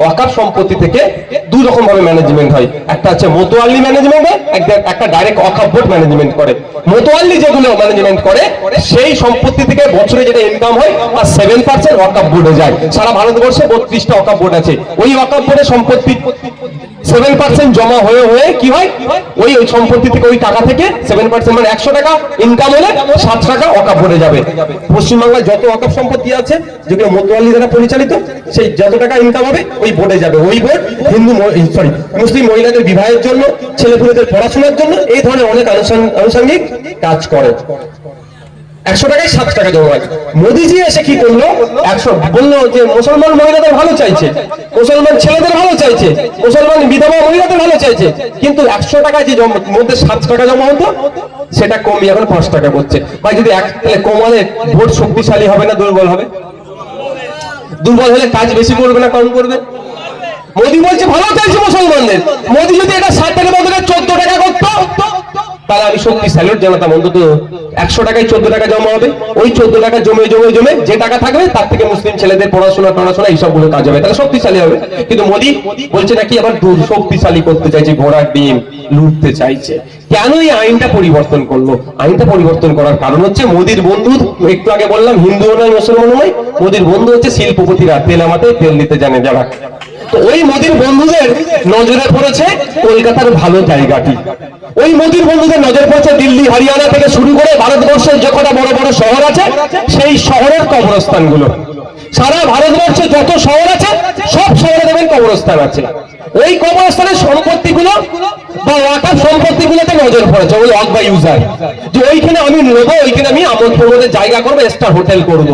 ওয়াকাফ সম্পত্তি থেকে দুই রকম ভাবে ম্যানেজমেন্ট হয়। একটা হচ্ছে মোতোয়াল্লি ম্যানেজমেন্ট একটা ডাইরেক্ট ওয়াকাফ বোর্ড ম্যানেজমেন্ট করে। মোতোয়াল্লি যেগুলো ম্যানেজমেন্ট করে, সেই সম্পত্তি থেকে বছরে যেটা ইনকাম হয়, তার সেভেন পার্সেন্ট ওয়াকাফ বোর্ডে যায়। সারা ভারতবর্ষে বত্রিশটা ওয়াকাফ বোর্ড আছে। ওই ওয়াকাফ বোর্ডে সম্পত্তি সেভেন পার্সেন্ট জমা হয়ে হয়ে কি হয়? ওই ওই সম্পত্তি থেকে, ওই টাকা থেকে সেভেন পার্সেন্ট মানে একশো টাকা ইনকাম হলে সাত টাকা অকাপ ভরে যাবে। পশ্চিমবাংলায় যত অকাপ সম্পত্তি আছে, যেগুলো মোতোয়ালি দ্বারা পরিচালিত, সেই যত টাকা ইনকাম হবে, ওই বোর্ডে যাবে। ওই বোর্ড হিন্দু সরি মুসলিম মহিলাদের বিবাহের জন্য, ছেলেপুলেদের পড়াশোনার জন্য, এই ধরনের অনেক আনুষাঙ্গ- আনুষঙ্গিক কাজ করে। একশো টাকায় সাত টাকা জমা হয় মোদিজি এসে কি করল? একশো বলল যে, মুসলমান মহিলাদের ভালো চাইছে। মুসলমান ছেলেদের ভালো চাইছে। মুসলমান বিধবা মহিলাদের ভালো চাইছে। কিন্তু একশো টাকায় যে মধ্যে সাত টাকা জমা হতো, সেটা কমিয়ে এখন পাঁচ টাকা করছে। ভাই, যদি এক তাহলে কমালে ভোট শক্তিশালী হবে না, দুর্বল হবে? দুর্বল হলে কাজ বেশি করবে না, কম করবে? মোদি বলছে, ভালো চাইছে মুসলমানদের। মোদি যদি এটা ষাট টাকা বদলে তাহলে আমি শক্তি স্যালুট জানাতাম অন্তত একশো টাকায় চোদ্দ টাকা জমা হবে। ওই চোদ্দ টাকা জমে জমে জমে যে টাকা থাকবে, তার থেকে মুসলিম ছেলেদের পড়াশোনা পড়াশোনা এইসবগুলো কাজ হবে। তাহলে শক্তিশালী হবে। কিন্তু মোদি বলছে নাকি আবার দূর শক্তিশালী করতে চাইছে ঘোড়ার ডিম লুটতে চাইছে। কেন এই আইনটা পরিবর্তন করল? আইনটা পরিবর্তন করার কারণ হচ্ছে মোদির বন্ধু, একটু আগে বললাম, হিন্দু নয়, মুসলমান নয়, মোদির বন্ধু হচ্ছে শিল্পপতিরা। তেল আমাতে তেল দিতে জানে যারা। ওই মোদির বন্ধুদের নজরে পড়েছে কলকাতার ভালো জায়গাটি। ওই মোদির বন্ধুদের নজর পড়েছে দিল্লি, হরিয়ানা থেকে শুরু করে ভারতবর্ষের যে কটা বড় বড় শহর আছে, সেই শহরের কবরস্থানগুলো। সারা ভারতবর্ষে যত শহর আছে, সব শহরে দেবেন কবরস্থান আছে। ওই কবরস্থানের সম্পত্তিগুলো বা ওয়াকার সম্পত্তিগুলোতে নজর পড়েছে, ওই অক বা ইউজার যে ওইখানে আমি নেব, ওইখানে আমি আমোদ প্রমোদের জায়গা করব স্টার হোটেল করব।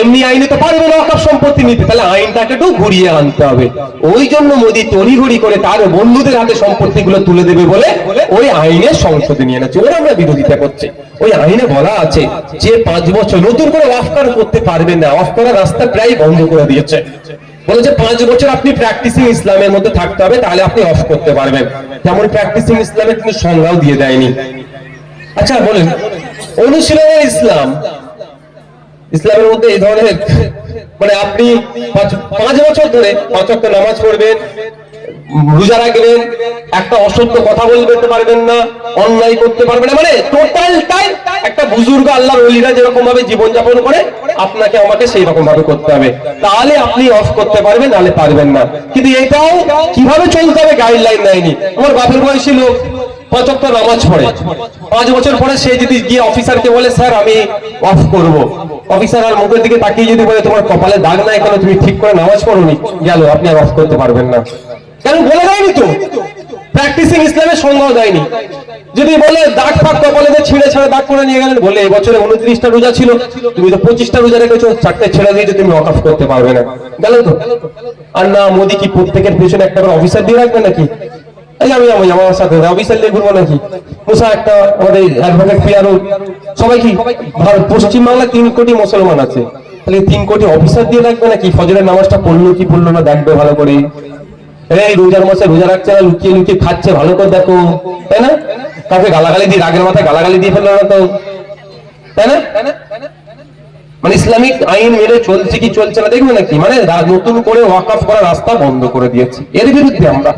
এমনি আইনে তো পারবে না ওয়াকার সম্পত্তি নিতে, তাহলে আইনটাকে একটু ঘুরিয়ে আনতে হবে। ওই জন্য মোদী তড়িঘড়ি করে তার বন্ধুদের হাতে সম্পত্তিগুলো তুলে দেবে বলে ওই আইনের সংশোধনী নিয়ে এনেছে ওরা আমরা বিরোধিতা করছে। ওই আইনে বলা আছে যে পাঁচ বছর নতুন করে অফকার করতে পারবে না অফ করার রাস্তা প্রায় বন্ধ করে দিয়েছে। বলেছে পাঁচ বছর আপনি প্র্যাকটিসিং ইসলামের মধ্যে থাকতে হবে, তাহলে আপনি অফ করতে পারবেন। তেমন প্র্যাকটিসিং ইসলামের কিন্তু সংজ্ঞাও দিয়ে দেয়নি। আচ্ছা বলেন অনুশীলন ইসলাম, ইসলামের মধ্যে এই ধরনের মানে আপনি পাঁচ পাঁচ বছর ধরে পাঁচ নামাজ পড়বেন রোজা রাখবেন, একটা অসত্য কথা বলতে পারবেন না, অন্যায় করতে পারবেন না। মানে টোটালটাই একটা বুজুর্গ আল্লাহর ওলিরা যেরকম ভাবে জীবনযাপন করে, আপনাকে আমাকে সেই রকম ভাবে করতে হবে। তাহলে আপনি অফ করতে পারবেন, নাহলে পারবেন না। কিন্তু এটাও কীভাবে চলতে হবে গাইডলাইন দেয়নি। আমার বাপের বয়সী লোক পাঁচ ওয়াক্ত নামাজ পড়ে। পাঁচ বছর পরে সে যদি গিয়ে অফিসারকে বলে, স্যার, আমি অফ করব। অফিসার আর মুখের দিকে তাকিয়ে যদি বলে, তোমার কপালে দাগ নাই কেন? তুমি ঠিক করে নামাজ পড়োনি? গেল, আপনি আর অফ করতে পারবেন না। কেন বলে দেয়নি তো? প্র্যাকটিসিং ইসলামের সংজ্ঞাও দেয়নি। যদি বলে দাগ ফাগ কপালে দিয়ে ছিঁড়ে ছেড়ে দাগ করে নিয়ে গেলেন, বলে এবছরে উনত্রিশটা রোজা ছিল, তুমি তো পঁচিশটা রোজা রেখেছো, চারটে ছেড়ে দিয়েছ, তুমি অফ করতে পারবে না। গেল তো? আর না, মোদি কি প্রত্যেকের পেছনে একটা করে অফিসার দিয়ে রাখবে নাকি? এই আমি আমি আমার সাথে অফিসার নিয়ে ঘুরবো নাকি? মুসা একটা আমাদের অ্যাডভোকেট সবাই কি? ভারত পশ্চিমবাংলায় তিন কোটি মুসলমান আছে। তাহলে তিন কোটি অফিসার দিয়ে রাখবে নাকি? ফজরের নামাজটা পড়ল কি পড়ল না? দেখবে ভালো করে। রোজার মাসে রোজা রাখছে না, লুকিয়ে লুকিয়ে খাচ্ছে, ভালো করে দেখো। তাই না? কাউকে গালাগালি দিয়ে, রাগের মাথায় গালাগালি দিয়ে ফেলল না তো? তাই না? মানে ইসলামিক আইন মেনে চলছে কি চলছে না, দেখবে নাকি? মানে নতুন করে ওয়াকফ করা রাস্তা বন্ধ করে দিয়েছে। এর বিরুদ্ধে আমরা